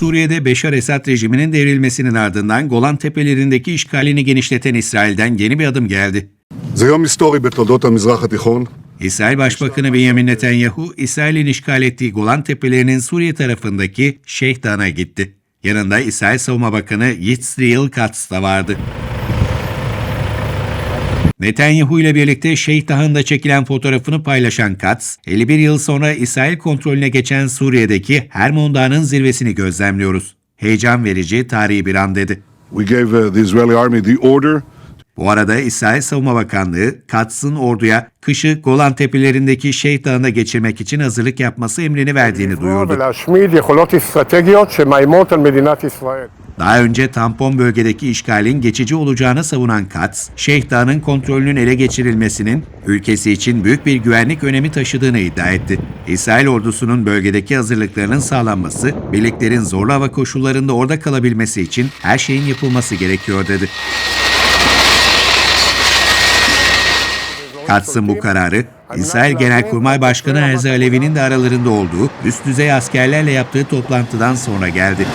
Suriye'de Beşar Esad rejiminin devrilmesinin ardından Golan Tepelerindeki işgalini genişleten İsrail'den yeni bir adım geldi. İsrail Başbakanı Benjamin Netanyahu, İsrail'in işgal ettiği Golan Tepelerinin Suriye tarafındaki Şeyh Dan'a gitti. Yanında İsrail Savunma Bakanı Yitzhak Katz da vardı. Netanyahu ile birlikte Şeyh Dağı'nda çekilen fotoğrafını paylaşan Katz, 51 yıl sonra İsrail kontrolüne geçen Suriye'deki Hermon Dağı'nın zirvesini gözlemliyoruz. Heyecan verici tarihi bir an dedi. We gave uh, the Israeli army the order Bu arada İsrail Savunma Bakanlığı, Katz'ın orduya kışı Golan Tepelerindeki Şeyh Dağı'na geçirmek için hazırlık yapması emrini verdiğini duyurdu. Daha önce tampon bölgedeki işgalin geçici olacağını savunan Katz, Şeyh Dağı'nın kontrolünün ele geçirilmesinin ülkesi için büyük bir güvenlik önemi taşıdığını iddia etti. İsrail ordusunun bölgedeki hazırlıklarının sağlanması, birliklerin zorlu hava koşullarında orada kalabilmesi için her şeyin yapılması gerekiyor dedi. Katz'ın bu kararı, İsrail Genelkurmay Başkanı Erzi Alevi'nin de aralarında olduğu üst düzey askerlerle yaptığı toplantıdan sonra geldi.